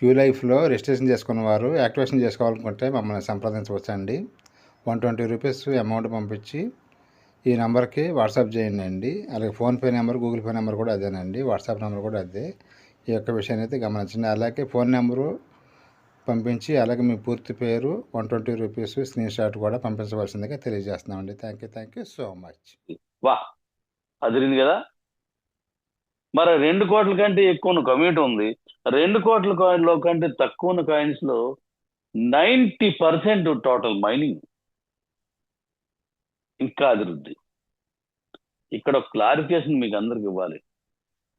Queue లైఫ్లో registration చేసుకున్న వారు యాక్టివేషన్ చేసుకోవాలనుకుంటే మమ్మల్ని సంప్రదించవచ్చండి. వన్ ట్వంటీ రూపీస్ అమౌంట్ పంపించి ఈ నెంబర్కి వాట్సాప్ చేయండి అండి. అలాగే PhonePe number Google Pay number కూడా అదేనండి. వాట్సాప్ నెంబర్ కూడా అదే. ఈ యొక్క విషయాన్ని అయితే గమనించండి. అలాగే ఫోన్ నెంబరు పంపించి అలాగే మీ పూర్తి పేరు one twenty rupees screen shot కూడా పంపించవలసిందిగా తెలియజేస్తున్నామండి. Thank you thank you so much. వా అదిరింది కదా? మరి రెండు కోట్ల కంటే ఎక్కువ కమ్యూనిటీ ఉంది. రెండు కోట్ల కాయిన్లో కంటే తక్కువ ఉన్న కాయిన్స్లో నైంటీ పర్సెంట్ టోటల్ మైనింగ్. ఇంకా అభివృద్ధి. ఇక్కడ క్లారిఫికేషన్ మీకు అందరికి ఇవ్వాలి.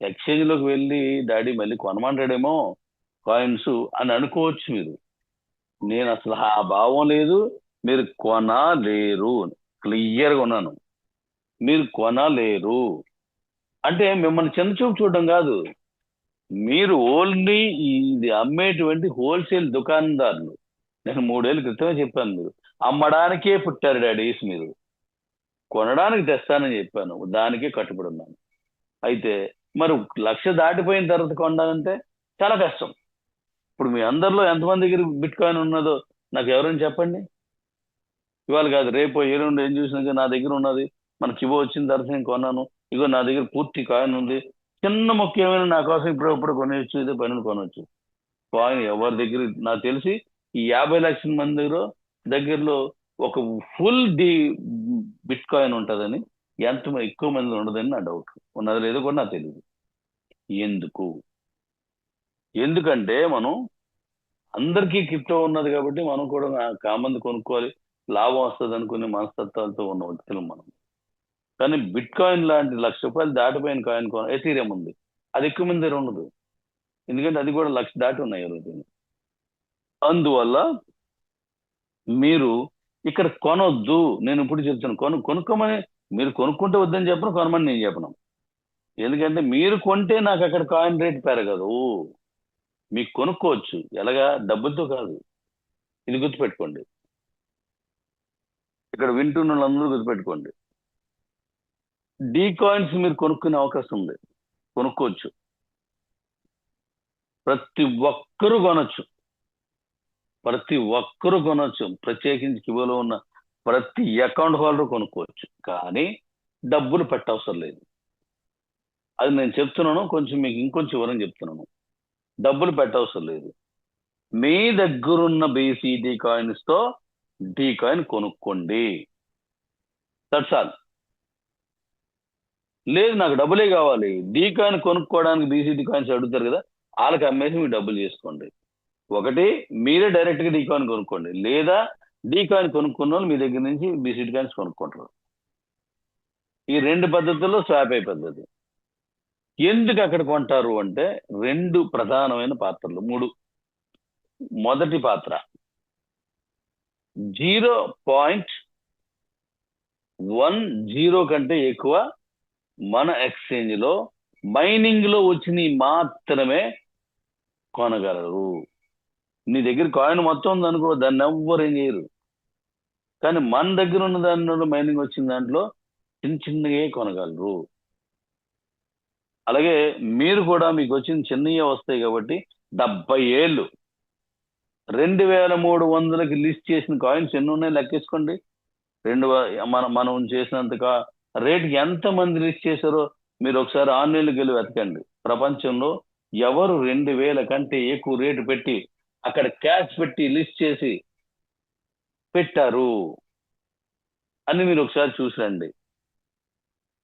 ఎక్స్చేంజ్లోకి వెళ్ళి డాడీ మళ్ళీ కొనమంటాడేమో కాయిన్స్ అని అనుకోవచ్చు మీరు. నేను అసలు ఆ భావం లేదు. మీరు కొనలేరు. క్లియర్గా ఉన్నాను. మీరు కొనలేరు. అంటే మిమ్మల్ని చిన్న చూపు చూడడం కాదు. మీరు ఓన్లీ ఇది అమ్మేటువంటి హోల్సేల్ దుకాణదారులు. నేను మూడేళ్ళ క్రితమే చెప్పాను మీరు అమ్మడానికే పుట్టారు డాడీస్ మీరు. కొనడానికి తెస్తానని చెప్పాను. దానికే కట్టుబడి ఉన్నాను. అయితే మరి లక్ష దాటిపోయిన తర్వాత కొనాలంటే చాలా కష్టం. ఇప్పుడు మీ అందరిలో ఎంతమంది దగ్గర బిట్ కాయిన్ ఉన్నదో నాకు ఎవరైనా చెప్పండి? ఇవాళ కాదు రేపు ఎల్లుండి ఏం చూసినాక నా దగ్గర ఉన్నది. మనకి కిబో వచ్చిన తర్వాత నేను కొన్నాను. ఇగో నా దగ్గర పూర్తి కాయిన్ ఉంది. చిన్న ముఖ్యమైన నా కోసం ఇప్పుడు ఇప్పుడు కొనవచ్చు ఇదే పనులు కొనవచ్చు కాయిన్ ఎవరి దగ్గర నాకు తెలిసి ఈ యాభై లక్షల మంది దగ్గర దగ్గరలో ఒక ఫుల్ డి బిట్ కాయిన్ ఉంటుందని ఎంత ఎక్కువ మంది ఉండదని నా డౌట్. ఉన్నది లేదో కూడా నాకు తెలియదు ఎందుకు? ఎందుకంటే మనం అందరికీ క్రిప్టో ఉన్నది కాబట్టి మనం కూడా కామంది కొనుక్కోవాలి. లాభం వస్తుంది అనుకునే మనస్తత్వాలతో ఉన్న వ్యక్తులు మనం. కానీ బిట్ కాయిన్ లాంటి లక్ష రూపాయలు దాటిపోయిన కాయిన్ ఎథీరియం ఉంది. అది ఎక్కువ మంది దగ్గర ఉండదు. ఎందుకంటే అది కూడా లక్ష దాటి ఉన్నాయి రోజున అందువల్ల మీరు ఇక్కడ కొనొద్దు. నేను ఇప్పుడు చెప్తాను కొను కొనుక్కోమని మీరు కొనుక్కుంటే వద్దని చెప్పను కొనమని నేను చెప్పను. ఎందుకంటే మీరు కొంటే నాకు అక్కడ కాయిన్ రేట్ పెరగదు. మీకు కొనుక్కోవచ్చు. ఎలాగా? డబ్బులతో కాదు. ఇది గుర్తుపెట్టుకోండి. ఇక్కడ వింటున్న వాళ్ళందరూ గుర్తుపెట్టుకోండి. డీ కాయిన్స్ మీరు కొనుక్కునే అవకాశం ఉంది. కొనుక్కోవచ్చు. ప్రతి ఒక్కరూ కొనొచ్చు. ప్రతి ఒక్కరూ కొనొచ్చు. ప్రత్యేకించి కివోలో ఉన్న ప్రతి అకౌంట్ హోల్డర్ కొనుక్కోవచ్చు. కానీ డబ్బులు పెట్టవసరం లేదు. అది నేను చెప్తున్నాను. కొంచెం మీకు ఇంకొంచెం వివరం చెప్తున్నాను. డబ్బులు పెట్టవసరం లేదు. మీ దగ్గరున్న బీసీడీ కాయిన్స్తో డీ కాయిన్ కొనుక్కోండి. దట్స్ ఆల్ లేదు నాకు డబ్బులే కావాలి. డీ కాయిన్ కొనుక్కోవడానికి బీసీడీ కాయిన్స్ అడుగుతారు కదా వాళ్ళకి అమ్మేసి మీరు డబ్బులు చేసుకోండి. ఒకటి మీరే డైరెక్ట్గా డీ కాయిన్ కొనుక్కోండి. లేదా డీ కాయిన్ కొనుక్కున్న వాళ్ళు మీ దగ్గర నుంచి బీసీడీ కాయిన్స్ కొనుక్కుంటారు. ఈ రెండు పద్ధతుల్లో స్వాప్ అయ్యే పద్ధతి ఎందుకు అక్కడ కొంటారు అంటే రెండు ప్రధానమైన పాత్రలు. మూడు. మొదటి పాత్ర. జీరో పాయింట్ వన్ జీరో కంటే ఎక్కువ మన ఎక్స్చేంజ్లో మైనింగ్లో వచ్చినవి మాత్రమే కొనగలరు. నీ దగ్గర కాయిన్ మొత్తం ఉంది అనుకో దాన్ని ఎవ్వరు ఏం చేయరు. కానీ మన దగ్గర ఉన్న దానిలో మైనింగ్ వచ్చిన దాంట్లో చిన్న చిన్నగా కొనగలరు. అలాగే మీరు కూడా మీకు వచ్చిన చిన్నవి వస్తాయి కాబట్టి డెబ్బై ఏళ్ళు. రెండు వేల మూడు వందలకి లిస్ట్ చేసిన కాయిన్స్ ఎన్ని ఉన్నాయి లెక్కేసుకోండి. రెండు మనం మనం చేసినంత రేట్ ఎంత మంది లిస్ట్ చేశారో మీరు ఒకసారి ఆన్లైన్లోకి వెళ్ళి వెతకండి. ప్రపంచంలో ఎవరు రెండు వేల కంటే ఎక్కువ రేటు పెట్టి అక్కడ క్యాష్ పెట్టి లిస్ట్ చేసి పెట్టారు అని మీరు ఒకసారి చూసిరండి.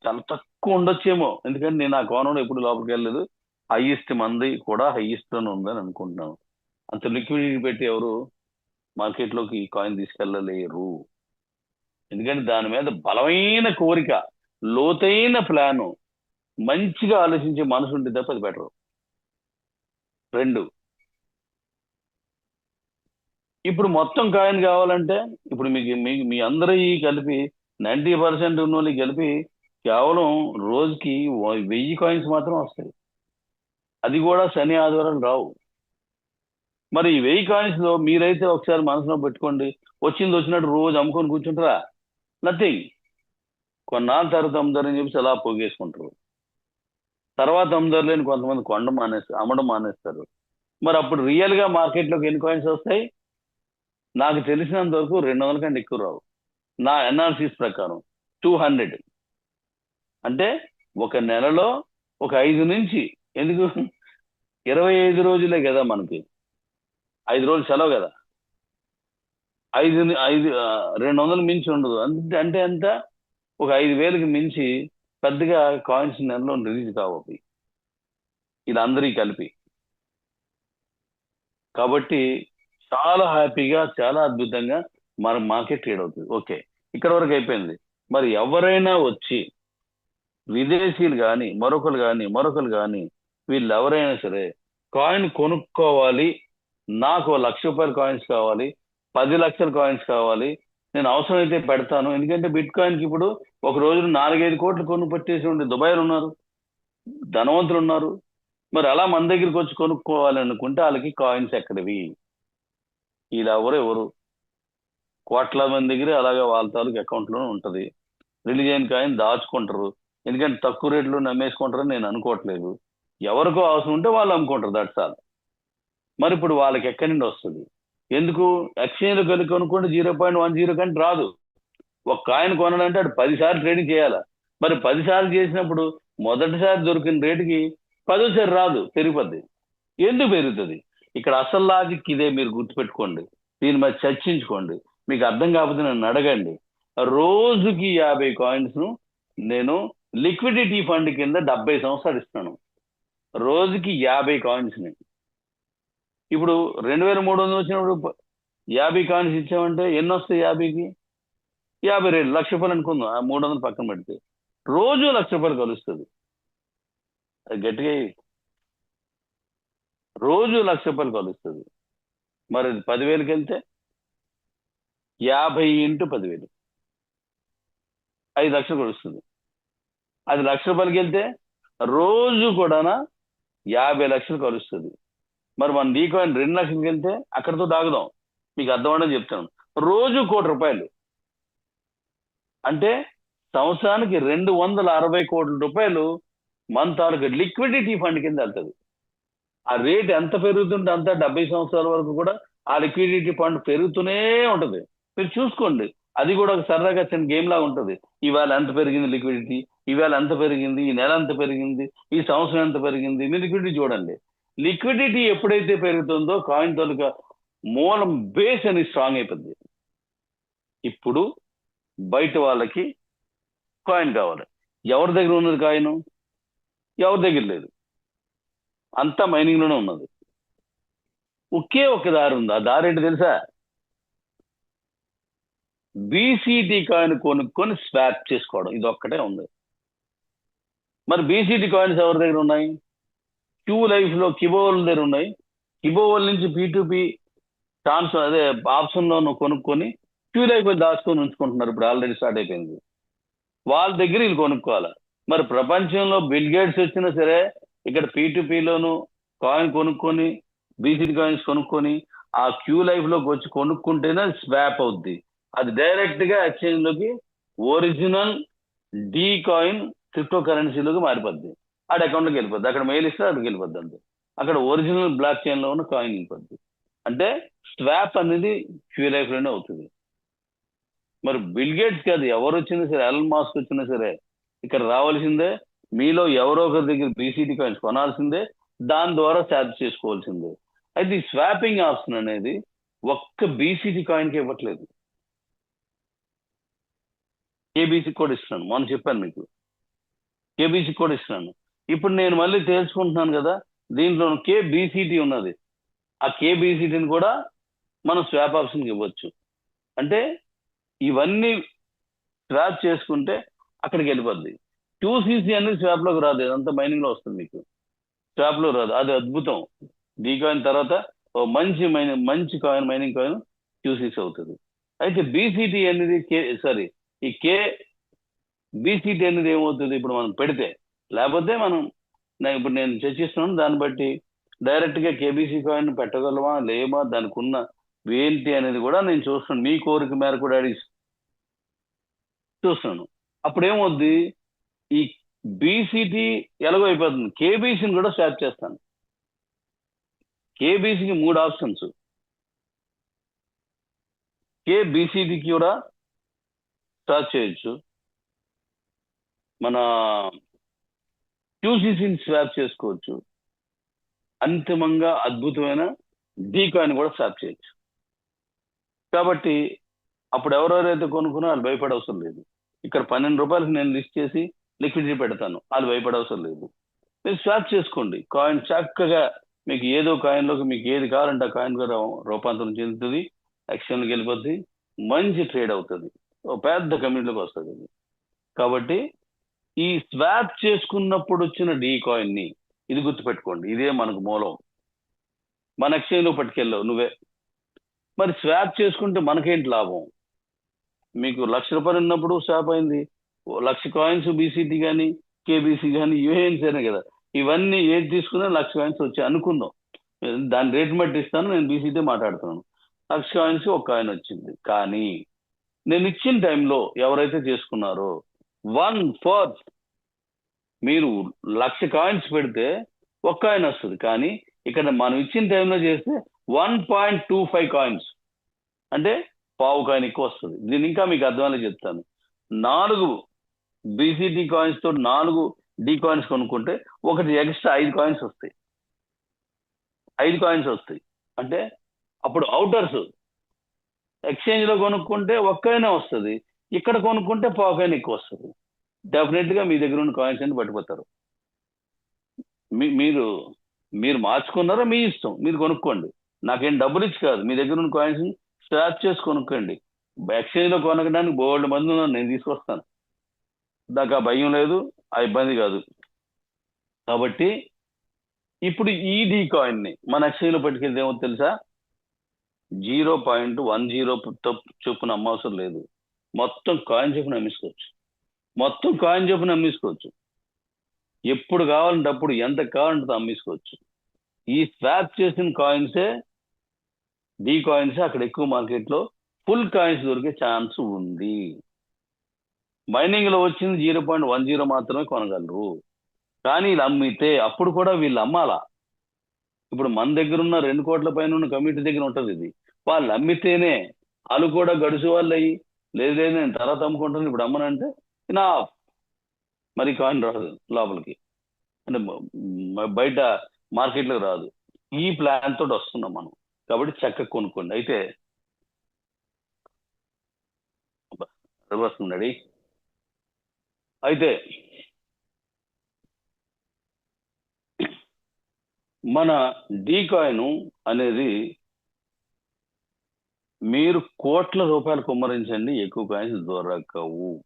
చాలా తక్కువ ఉండొచ్చేమో. ఎందుకంటే నేను ఆ కోణంలో ఎప్పుడు లోపలికి వెళ్ళలేదు. హైయెస్ట్ మంది కూడా హైయెస్ట్ ఉందని అనుకుంటున్నాను. అంత లిక్విడిటీ పెట్టి ఎవరు మార్కెట్లోకి కాయిన్ తీసుకెళ్ళలేరు. ఎందుకంటే దాని మీద బలమైన కోరిక లోతైన ప్లాను మంచిగా ఆలోచించే మనసు ఉంటే తప్ప అది బెటరు రెండు. ఇప్పుడు మొత్తం కాయిన్ కావాలంటే ఇప్పుడు మీకు మీ మీ అందరి కలిపి నైంటీ పర్సెంట్ ఉన్న వాళ్ళకి కలిపి కేవలం రోజుకి వెయ్యి కాయిన్స్ మాత్రం వస్తాయి. అది కూడా శని ఆదివారం రావు. మరి ఈ వెయ్యి కాయిన్స్లో మీరైతే ఒకసారి మనసులో పెట్టుకోండి. వచ్చింది వచ్చినట్టు రోజు అమ్ముకొని కూర్చుంటారా? నథింగ్ కొన్నాళ్ళ తర్వాత అమ్ముతారని చెప్పి అలా పోగేసుకుంటారు. తర్వాత అమ్ముతారులేని కొంతమంది కొండ మానేస్తారు అమ్మడం మానేస్తారు. మరి అప్పుడు రియల్గా మార్కెట్లోకి ఎన్ని కాయిన్స్ వస్తాయి? నాకు తెలిసినంత వరకు రెండు వందల కంటే ఎక్కువ రావు. నా ఎన్ఆర్సీస్ ప్రకారం టూ హండ్రెడ్ అంటే ఒక నెలలో ఒక ఐదు నుంచి ఎందుకు? ఇరవై ఐదు రోజులే కదా మనకి. ఐదు రోజులు సెలవు కదా. ఐదు ఐదు రెండు వందలు మించి ఉండదు. అంటే అంటే అంత ఒక ఐదు వేలకు మించి పెద్దగా కాయిన్స్ నెలలో రిలీజ్ కావు ఇది అందరికీ కలిపి. కాబట్టి చాలా హ్యాపీగా చాలా అద్భుతంగా మన మార్కెట్ ట్రేడ్ అవుతుంది. ఓకే. ఇక్కడ వరకు అయిపోయింది. మరి ఎవరైనా వచ్చి విదేశీయులు కానీ మరొకరు కానీ మరొకరు కానీ వీళ్ళు ఎవరైనా సరే కాయిన్ కొనుక్కోవాలి. నాకు లక్ష రూపాయల కాయిన్స్ కావాలి. పది లక్షల కాయిన్స్ కావాలి. నేను అవసరమైతే పెడతాను. ఎందుకంటే బిట్ కాయిన్కి ఇప్పుడు ఒక రోజు నాలుగైదు కోట్లు కొను పట్టేసి ఉండే దుబాయ్లు ఉన్నారు. ధనవంతులు ఉన్నారు. మరి అలా మన దగ్గరికి వచ్చి కొనుక్కోవాలి అనుకుంటే వాళ్ళకి కాయిన్స్ ఎక్కడివి? ఇలా ఎవరు ఎవరు? కోట్ల మంది దగ్గర అలాగే వాళ్ళ తాలూకు అకౌంట్లోనే ఉంటుంది. రిలీజ్ అయిన కాయిన్ దాచుకుంటారు. ఎందుకంటే తక్కువ రేట్లో నమ్మేసుకుంటారని నేను అనుకోవట్లేదు. ఎవరికో అవసరం ఉంటే వాళ్ళు అమ్ముకుంటారు. దట్స్ ఆల్ మరి ఇప్పుడు వాళ్ళకి ఎక్కడి నుండి వస్తుంది? ఎందుకు? ఎక్స్చేంజ్లో కలిగి కొనుక్కుంటే జీరో పాయింట్ వన్ జీరో కంటే రాదు. ఒక కాయిన్ కొనాలంటే అది పదిసార్లు ట్రేడింగ్ చేయాలి? మరి పదిసార్లు చేసినప్పుడు మొదటిసారి దొరికిన రేటుకి పదోసారి రాదు పెరిగిపోద్ది. ఎందుకు పెరుగుతుంది? ఇక్కడ అసలు లాజిక్ ఇదే మీరు గుర్తుపెట్టుకోండి. దీని మీద చర్చించుకోండి. మీకు అర్థం కాకపోతే నన్ను అడగండి. రోజుకి యాభై కాయిన్స్ను నేను లిక్విడిటీ ఫండ్ కింద డెబ్బై సంవత్సరాలు ఇస్తున్నాను. రోజుకి యాభై కాయిన్స్ని ఇప్పుడు రెండు వేల మూడు వందలు వచ్చినప్పుడు యాభై కాయిన్స్ ఇచ్చామంటే ఎన్ని వస్తాయి యాభైకి? యాభై రెండు లక్ష రూపాయలు అనుకుందాం. ఆ మూడు వందలు పక్కన పెడితే రోజు లక్ష రూపాయలు కలుస్తుంది. అది గట్టిగా రోజు లక్ష రూపాయలు కలుస్తుంది. మరి పదివేలకి వెళ్తే యాభై ఇంటూ పదివేలు. ఐదు లక్షలు కలుస్తుంది. అది లక్ష రూపాయలకి వెళ్తే రోజు కూడా యాభై లక్షలు కలుస్తుంది. మరి మన నీకు ఆయన రెండు లక్షలకి వెళ్తే అక్కడితో దాగుదాం. మీకు అర్థమని చెప్తాను. రోజు కోటి రూపాయలు. అంటే సంవత్సరానికి రెండు వందల అరవై కోట్ల రూపాయలు మన తాలూకు లిక్విడిటీ ఫండ్ కింద వెళ్తుంది. ఆ రేట్ ఎంత పెరుగుతుంటే అంత డెబ్బై సంవత్సరాల వరకు కూడా ఆ లిక్విడిటీ ఫండ్ పెరుగుతూనే ఉంటుంది. మీరు చూసుకోండి. అది కూడా ఒక సరదాగా చిన్న గేమ్ లాగా ఉంటుంది. ఇవాళ ఎంత పెరిగింది లిక్విడిటీ? ఇవాళ ఎంత పెరిగింది? ఈ నెల ఎంత పెరిగింది? ఈ సంవత్సరం ఎంత పెరిగింది? మీ లిక్విడిటీ చూడండి. లిక్విడిటీ ఎప్పుడైతే పెరుగుతుందో కాయిన్ తాలూకా మూలం బేస్ అని స్ట్రాంగ్ అయిపోద్ది. ఇప్పుడు బయట వాళ్ళకి కాయిన్ కావాలి. ఎవరి దగ్గర ఉన్నది కాయిన్? ఎవరి దగ్గర లేదు. అంతా మైనింగ్లోనే ఉన్నది. ఒకే ఒక దారి ఉంది. ఆ దారి ఏంటి తెలుసా? బీసీటీ కాయిన్ కొనుక్కొని స్వాప్ చేసుకోవడం. ఇది ఒక్కటే ఉంది. మరి బీసీటీ కాయిన్స్ ఎవరి దగ్గర ఉన్నాయి? క్యూ లైఫ్లో కిబోవల్ దగ్గర ఉన్నాయి. కిబోవల్ నుంచి పీ టు పీ ఛాన్స్ అదే ఆప్షన్లో కొనుక్కొని క్యూ లైఫ్ దాచుకొని ఉంచుకుంటున్నారు ఇప్పుడు ఆల్రెడీ స్టార్ట్ అయిపోయింది. వాళ్ళ దగ్గర వీళ్ళు కొనుక్కోవాలి. మరి ప్రపంచంలో బిల్ గేట్స్ వచ్చినా సరే ఇక్కడ పీ లోను కాయిన్ కొనుక్కొని బీసీ కాయిన్స్ కొనుక్కొని ఆ క్యూ లైఫ్లోకి వచ్చి కొనుక్కుంటేనే స్వాప్ అవుద్ది. అది డైరెక్ట్గా ఎక్స్చేంజ్లోకి ఒరిజినల్ డీ కాయిన్ క్రిప్టో కరెన్సీలోకి మారిపోద్ది. ఆడ అకౌంట్ వెళ్ళిపోద్ది. అక్కడ మెయిల్ ఇస్తే అక్కడికి వెళ్ళిపోద్ది అంతే. అక్కడ ఒరిజినల్ బ్లాక్ చైన్లో ఉన్న కాయిన్ వెళ్ళిపోద్ది. అంటే స్వాప్ అనేది క్యూ అవుతుంది. మరి బిల్ గేట్స్ కాదు ఎవరు వచ్చినా సరే ఎల్ మాస్క్ వచ్చినా సరే ఇక్కడ రావాల్సిందే మీలో ఎవరో ఒకరి దగ్గర బీసీటీ కాయిన్స్ కొనాల్సిందే దాని ద్వారా ఛార్జ్ చేసుకోవాల్సిందే. అయితే ఈ స్వాపింగ్ ఆప్షన్ అనేది ఒక్క బీసీటీ కాయిన్కి ఇవ్వట్లేదు. కేబీసీ కూడా ఇస్తున్నాను. మొన్న చెప్పాను మీకు. కేబీసీ కూడా ఇస్తున్నాను. ఇప్పుడు నేను మళ్ళీ తేల్చుకుంటున్నాను కదా దీంట్లో కేబీసీటీ ఉన్నది. ఆ కేబీసీటీని కూడా మనం స్వాప్ ఆప్షన్కి ఇవ్వచ్చు. అంటే ఇవన్నీ స్వాప్ చేసుకుంటే అక్కడికి వెళ్ళిపోద్ది. టూసీసీ అనేది స్వాప్లోకి రాదు ఇదంతా మైనింగ్లో వస్తుంది మీకు. స్వాప్లో రాదు అది అద్భుతం. డీ కాయిన్ తర్వాత ఓ మంచి మైనింగ్ మంచి కాయిన్ మైనింగ్ కాయిన్ క్యూసీసీ అవుతుంది. అయితే బీసీటీ అనేది కే సారీ ఈ కే బీసీటీ అనేది ఏమవుతుంది? ఇప్పుడు మనం పెడితే లేకపోతే మనం ఇప్పుడు నేను చర్చిస్తున్నాను దాన్ని బట్టి డైరెక్ట్గా కేబీసీ కాయిన్ పెట్టగలమా లేమా దానికి ఉన్న ఏంటి అనేది కూడా నేను చూస్తున్నాను. మీ కోరిక మేరకు డాడీ చూస్తున్నాను. అప్పుడు ఏమవుద్ది ఈ బీసీటీ ఎలాగో అయిపోతుంది. కేబీసీని కూడా స్వాప్ చేస్తాను. కేబీసీకి మూడు ఆప్షన్స్ కేబీసీటీకి కూడా స్టార్ట్ చేయొచ్చు. మన క్యూసీసీని స్వాప్ చేసుకోవచ్చు. అంతిమంగా అద్భుతమైన డీకాయిన్ కూడా స్వాప్ చేయొచ్చు. కాబట్టి అప్పుడు ఎవరెవరైతే కొనుక్కున్నా వాళ్ళు భయపడవసరం లేదు. ఇక్కడ పన్నెండు రూపాయలకి నేను లిస్ట్ చేసి లిక్విడిటీ పెడతాను. వాళ్ళు భయపడవసరం లేదు. మీరు స్వాప్ చేసుకోండి. కాయిన్ చక్కగా మీకు ఏదో కాయిన్లోకి మీకు ఏది కావాలంటే ఆ కాయిన్ కూడా రూపాంతరం చెందుతుంది. ఎక్స్చేంజ్కి వెళ్ళిపోద్ది. మంచి ట్రేడ్ అవుతుంది. పెద్ద కమ్యూనిటీలోకి వస్తుంది కాబట్టి ఈ స్వాప్ చేసుకున్నప్పుడు వచ్చిన డీ కాయిన్ని ఇది గుర్తుపెట్టుకోండి. ఇదే మనకు మూలం. మన ఎక్స్చేంజ్లో పట్టుకెళ్ళావు నువ్వే. మరి స్వాప్ చేసుకుంటే మనకేంటి లాభం? మీకు లక్ష రూపాయలు ఉన్నప్పుడు స్వాప్ అయింది. ఓ లక్ష కాయిన్స్ బీసీటీ కానీ కేబీసీ కానీ యూఏఎన్స్ అయినా కదా. ఇవన్నీ ఏది తీసుకున్నా లక్ష కాయిన్స్ వచ్చాయి అనుకుందాం దాని రేట్ బట్టి ఇస్తాను నేను బీసీటీ మాట్లాడుతున్నాను. లక్ష కాయిన్స్ ఒక కాయిన్ వచ్చింది. కానీ నేను ఇచ్చిన టైంలో ఎవరైతే చేసుకున్నారో వన్ ఫోర్త్. మీరు లక్ష కాయిన్స్ పెడితే ఒక కాయిన్ వస్తుంది. కానీ ఇక్కడ మనం ఇచ్చిన టైంలో చేస్తే one point two five coins. అంటే పావు కాయిన్ ఎక్కువ వస్తుంది. నేను ఇంకా మీకు అర్థమయ్యే చెప్తాను. నాలుగు బీసీటీ కాయిన్స్తో నాలుగు డి కాయిన్స్ కొనుక్కుంటే ఒకటి ఎక్స్ట్రా ఐదు కాయిన్స్ వస్తాయి. ఐదు కాయిన్స్ వస్తాయి. అంటే అప్పుడు అవుటర్స్ ఎక్స్చేంజ్లో కొనుక్కుంటే ఒక్కైనా వస్తుంది. ఇక్కడ కొనుక్కుంటే పావుకైనా ఎక్కువ వస్తుంది. డెఫినెట్గా మీ దగ్గర ఉన్న కాయిన్స్ అన్ని పట్టుకుపోతారు మీ మీరు మీరు మార్చుకున్నారో మీ ఇష్టం. మీరు కొనుక్కోండి. నాకేం డబ్బులు ఇచ్చి కాదు. మీ దగ్గర ఉన్న కాయిన్స్ స్వాప్ చేసి కొనుక్కోండి. ఎక్స్చేంజ్లో కొనకడానికి బోల్డ్ మంది ఉన్నాను నేను తీసుకొస్తాను. నాకు ఆ భయం లేదు. ఆ ఇబ్బంది కాదు. కాబట్టి ఇప్పుడు ఈ డీ కాయిన్ని మన ఎక్స్చేంజ్లో పట్టుకెళ్తే ఏమో తెలుసా? జీరో పాయింట్ వన్ జీరో చొప్పున అమ్మవసరం లేదు. మొత్తం కాయిన్ చొప్పున అమ్మేసుకోవచ్చు మొత్తం కాయిన్ చొప్పున అమ్మేసుకోవచ్చు ఎప్పుడు కావాలంటే అప్పుడు ఎంత కావాలంటే అమ్మేసుకోవచ్చు ఈ స్వాప్ చేసిన కాయిన్సే డీ కాయిన్స్ అక్కడ ఎక్కువ మార్కెట్లో ఫుల్ కాయిన్స్ దొరికే ఛాన్స్ ఉంది. మైనింగ్లో వచ్చింది జీరో పాయింట్ వన్ జీరో మాత్రమే కొనగలరు. కానీ వీళ్ళు అమ్మితే అప్పుడు కూడా వీళ్ళు అమ్మాలా? ఇప్పుడు మన దగ్గర ఉన్న రెండు కోట్ల పైన ఉన్న కమిటీ దగ్గర ఉంటుంది ఇది. వాళ్ళు అమ్మితేనే వాళ్ళు కూడా గడుసు వాళ్ళు అయ్యి లేదు లేదు నేను తర్వాత అమ్ముకుంటాను. ఇప్పుడు అమ్మనంటే నా మరి కాయిన్ రాదు లోపలికి. అంటే బయట మార్కెట్లోకి రాదు. ఈ ప్లాన్ తోటి వస్తున్నాం మనం. కాబట్టి చక్కగా కొనుక్కోండి. అయితే వస్తుంది అయితే మన డీ కాయిన్ అనేది మీరు కోట్ల రూపాయలు కుమ్మరించండి ఎక్కువ కాయిన్స్ దొరకవు.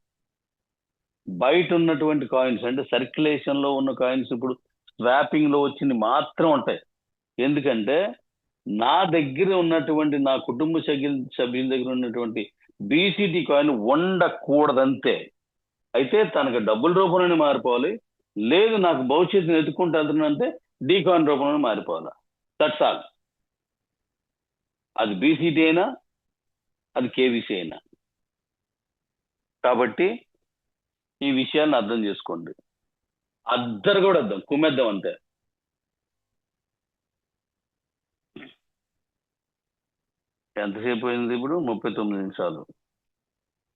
బయట ఉన్నటువంటి కాయిన్స్ అంటే సర్క్యులేషన్లో ఉన్న కాయిన్స్ ఇప్పుడు స్వాపింగ్లో వచ్చింది మాత్రం ఉంటాయి. ఎందుకంటే నా దగ్గర ఉన్నటువంటి నా కుటుంబ సభ్యుల సభ్యుల దగ్గర ఉన్నటువంటి బీసీటీ కాయిన్ ఉండకూడదంతే అయితే తనకు డబ్బుల రూపంలోనే మారిపోవాలి. లేదు నాకు భవిష్యత్తుని ఎత్తుకుంటూ వెళ్తున్నానంటే డీ కాయిన్ రూపంలోనే మారిపోవాలి. దట్స్ ఆల్ అది బీసీటీ అయినా అది కేవీసీ అయినా కాబట్టి ఈ విషయాన్ని అర్థం చేసుకోండి అద్దరు కూడా అర్థం కుమ్మేద్దాం అంతే ఎంతసేపు అయింది ఇప్పుడు ముప్పై తొమ్మిది నిమిషాలు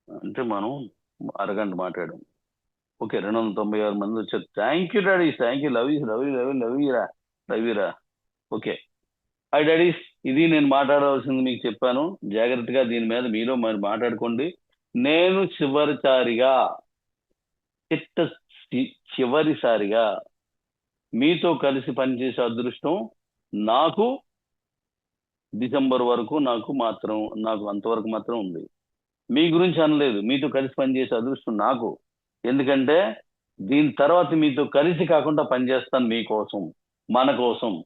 అంటే మనం అరగంట మాట్లాడాం ఓకే రెండు వందల తొంభై ఆరు మంది వచ్చారు thank you daddy thank you love you love you love you love యూరా love యూరా ఓకే హాయ్ డాడీస్ ఇది నేను మాట్లాడవలసింది మీకు చెప్పాను. జాగ్రత్తగా దీని మీద మీరు మరి మాట్లాడుకోండి. నేను చివరిసారిగా చిట్ట చివరిసారిగా మీతో కలిసి పనిచేసే అదృష్టం నాకు డిసెంబర్ వరకు నాకు మాత్రం నాకు అంతవరకు మాత్రం ఉంది. మీ గురించి అనలేదు. మీతో కలిసి పనిచేసే అదృష్టం నాకు. ఎందుకంటే దీని తర్వాత మీతో కలిసి కాకుండా పనిచేస్తాను మీకోసం మన కోసం.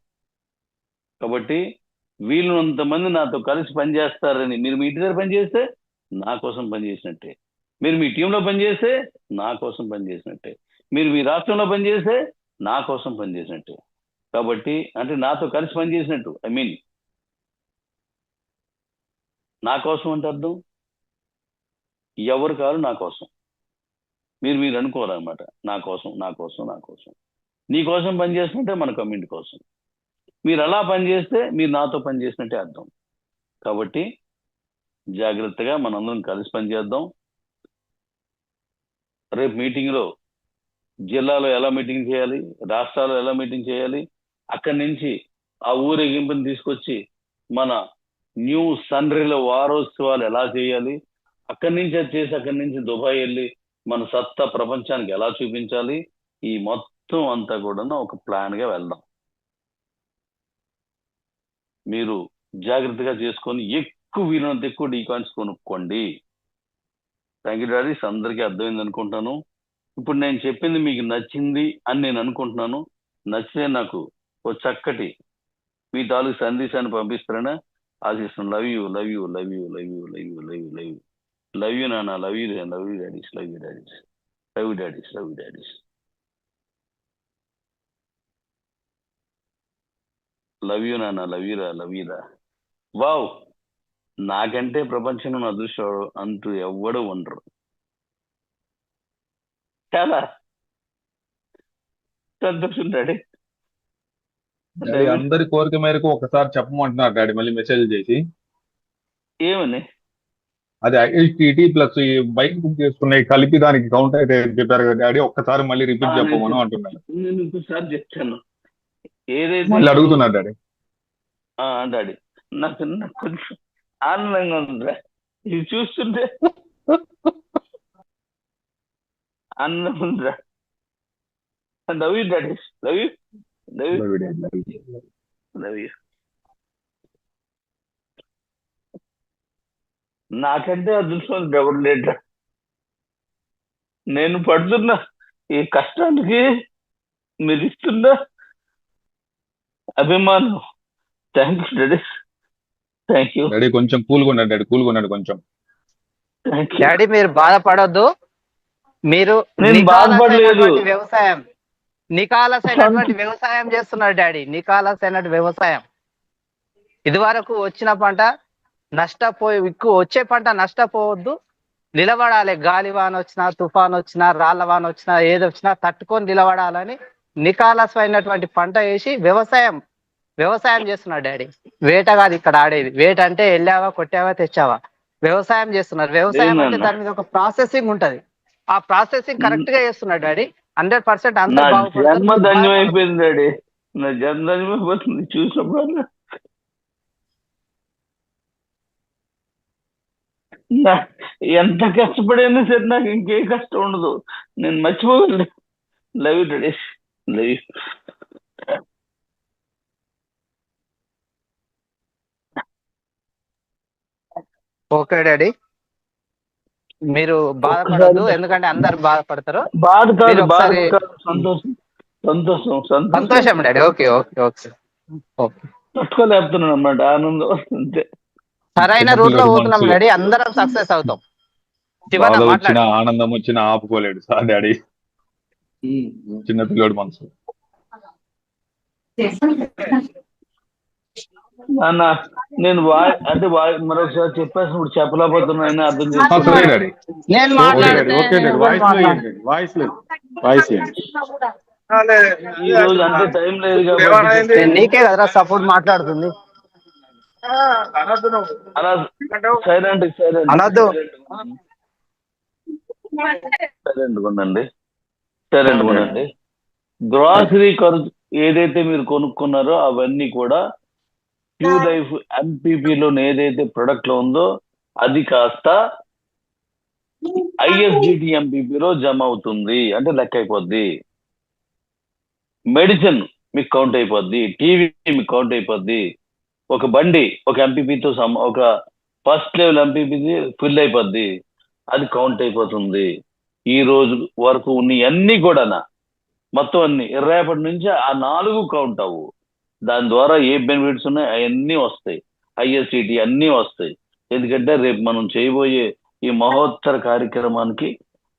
కాబట్టి వీళ్ళంత మంది నాతో కలిసి పనిచేస్తారని మీరు మీ ఇంటి దగ్గర పనిచేస్తే నా కోసం పనిచేసినట్టే. మీరు మీ టీంలో పనిచేస్తే నా కోసం పనిచేసినట్టే. మీరు మీ రాష్ట్రంలో పనిచేస్తే నా కోసం పనిచేసినట్టే. కాబట్టి అంటే నాతో కలిసి పనిచేసినట్టు ఐ మీన్ నా కోసం అంటే అర్థం? ఎవరు కాదు నా కోసం. మీరు మీరు అనుకోరన్నమాట నా కోసం నా కోసం నా కోసం. నీ కోసం పనిచేస్తుంటే మన కమ్యూనిటీ కోసం. మీరు అలా పనిచేస్తే మీరు నాతో పనిచేసినట్టే అర్థం. కాబట్టి జాగ్రత్తగా మనందరం కలిసి పనిచేద్దాం. రేపు మీటింగ్లో జిల్లాలో ఎలా మీటింగ్ చేయాలి రాష్ట్రాల్లో ఎలా మీటింగ్ చేయాలి అక్కడి నుంచి ఆ ఊరేగింపుని తీసుకొచ్చి మన న్యూ సన్రీల వారోత్సవాలు ఎలా చేయాలి అక్కడి నుంచి అది చేసి అక్కడి నుంచి దుబాయ్ వెళ్ళి మన సత్తా ప్రపంచానికి ఎలా చూపించాలి ఈ మొత్తం అంతా కూడా ఒక ప్లాన్గా వెళ్దాం. మీరు జాగ్రత్తగా చేసుకొని ఎక్కువ వీలైనంత ఎక్కువ డీకాయిన్స్ కొనుక్కోండి. థ్యాంక్ యూ డాడీస్ అందరికీ అర్థమైంది అనుకుంటాను. ఇప్పుడు నేను చెప్పింది మీకు నచ్చింది అని నేను అనుకుంటున్నాను. నచ్చితే నాకు ఓ చక్కటి మీ తాలూకు సందేశాన్ని పంపిస్తారనే ఆశిస్తున్నాను. Love you love you love you love you love you love you love you love you నాన్న. Love you love you daddies love you daddies love you daddies love you daddies love you నాన్న love you రా love you రా. Wow! నాకంటే ప్రపంచంలో నా అదృష్టం అంటూ ఎవ్వడు ఉండరు. చాలా సంతోషం డాడీ. అందరి కోరిక మేరకు ఒకసారి చెప్పమంటున్నారు డాడీ మళ్ళీ మెసేజ్ చేసి. ఏమని? అది ఐఐటిటి ప్లస్ ఈ బైక్ బుక్ చేసుకున్నాయి కలిపి దానికి కౌంట్ అయితే చెప్పారు కదా డాడీ ఒక్కసారి మళ్ళీ రిపీట్ చెప్పమను అంటున్నారు నేను ఇంకోసారి చెప్తాను. ఏదైతే మళ్ళీ అడుగుతున్నారు డాడీ. ఆ, డాడీ. నాకు నాకు కొంచెం ఆనందంగా ఉందిరా. ఇది చూస్తుంటే ఆనందంగా ఉందిరా. Love you daddy. Love you love you love you నాకంటే అదృష్టం ఎవరు లేట నేను పడుతున్న ఈ కష్టానికి మీరు ఇస్తున్న అభిమానం. Thank you daddy thank you daddy కొంచెం కూల్గా ఉన్నాడు డాడీ కూల్గా ఉన్నాడు కొంచెం. డాడీ మీరు బాధపడొద్దు. మీరు బాధపడలేదు. వ్యవసాయం. నికాలసైనటువంటి వ్యవసాయం చేస్తున్నారు డాడీ. నికాలసైనటువంటి వ్యవసాయం. ఇది వరకు వచ్చిన పంట నష్టపోయి ఎక్కువ వచ్చే పంట నష్టపోవద్దు. నిలబడాలి. గాలి వాన వచ్చినా తుఫాన్ వచ్చినా రాళ్ళ వాన వచ్చినా ఏది వచ్చినా తట్టుకొని నిలబడాలని నికాలసమైనటువంటి పంట వేసి వ్యవసాయం వ్యవసాయం చేస్తున్నాడు డాడీ. వేట కాదు ఇక్కడ ఆడేది. వేట అంటే వెళ్ళావా కొట్టావా తెచ్చావా? వ్యవసాయం చేస్తున్నారు. వ్యవసాయం అంటే. దాని మీద ఒక ప్రాసెసింగ్ ఉంటది. ఆ ప్రాసెసింగ్ కరెక్ట్గా చేస్తున్నాడు డాడీ. హండ్రెడ్ పర్సెంట్ జన్మ ధన్యం అయిపోయింది డాడీ. నా జన్మ చూసినప్పుడు ఎంత కష్టపడైనా సరే నాకు ఇంకే కష్టం ఉండదు. నేను మర్చిపోగలను. Love you daddy. You okay daddy మీరు బాధపడద్దు ఎందుకంటే అందరు బాధపడతారు. బాధ కాదు మీరు బాధ ఒకసారి- కాదు సంతోషం. సంతోషం సంతోషం. సంతోషం daddy okay okay okay okay తట్టుకోలేపుతున్నాను అన్నమాట. ఆనందం అంతే. సరైన రూట్లో పోతున్నాం. డాడీ అందరం సక్సెస్ అవుతాం. శివన్న బాధ మాట్లాడు. వచ్చినా ఆనందం వచ్చినా ఆపుకోలేడు. సార్ డాడీ చిన్న పిల్లడు మనసు. నాన్న నేను అంటే వా మరొకసారి చెప్పేసినప్పుడు చెప్పలేకపోతున్నాను అర్థం చేసుకున్నాను నీకే కదరా సపోర్ట్ మాట్లాడుతుంది. Silent silent. అనద్దు. సైలెంట్ ఉందండి ఉండండి గ్రాసరీ ఖర్చు ఏదైతే మీరు కొనుక్కున్నారో అవన్నీ కూడా క్యూ లైఫ్ ఎంపీపీలో ఏదైతే ప్రొడక్ట్లో ఉందో అది కాస్త ఐఎస్డిటి ఎంపీపీలో జమ అవుతుంది. అంటే లెక్క అయిపోద్ది. మెడిసిన్ మీకు కౌంట్ అయిపోద్ది. టీవీ మీకు కౌంట్ అయిపోద్ది. ఒక బండి ఒక ఎంపీపీతో సమ ఒక ఫస్ట్ లెవెల్ ఎంపీపీది ఫిల్ అయిపోద్ది. అది కౌంట్ అయిపోతుంది. ఈ రోజు వరకు ఉన్న అన్ని కూడా మొత్తం అన్ని. రేపటి నుంచి ఆ నాలుగు కౌంట్ అవ్వు. దాని ద్వారా ఏ బెనిఫిట్స్ ఉన్నాయి అవన్నీ వస్తాయి. ఐఎస్సిటి అన్నీ వస్తాయి. ఎందుకంటే రేపు మనం చేయబోయే ఈ మహోత్తర కార్యక్రమానికి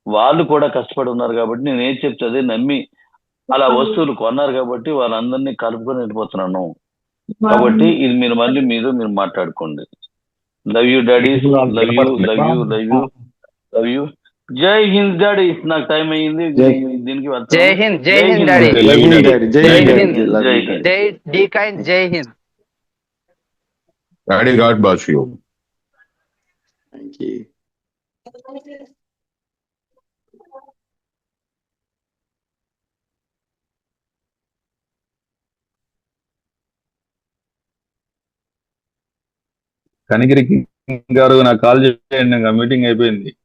వాళ్ళు కూడా కష్టపడి ఉన్నారు కాబట్టి నేను ఏం చెప్తే నమ్మి అలా వస్తువులు కొన్నారు కాబట్టి వాళ్ళందరినీ కలుపుకొని వెళ్ళిపోతున్నాను. కాబట్టి ఇది మీరు మళ్ళీ మీరు మీరు మాట్లాడుకోండి. Love you daddy love you love you love you love you Jai Hind daddy. నాకు టైం అయ్యింది. జై- దీనికి. జై హింద్ జై హింద్ డాడీ. జై హింద్ డాడీ, జై Hind. D kind Jai Hind. Daddy, God bless you. Thank you. Kanigiri king గారు నాకు కాల్ చేయండి. ఇంకా మీటింగ్ అయిపోయింది.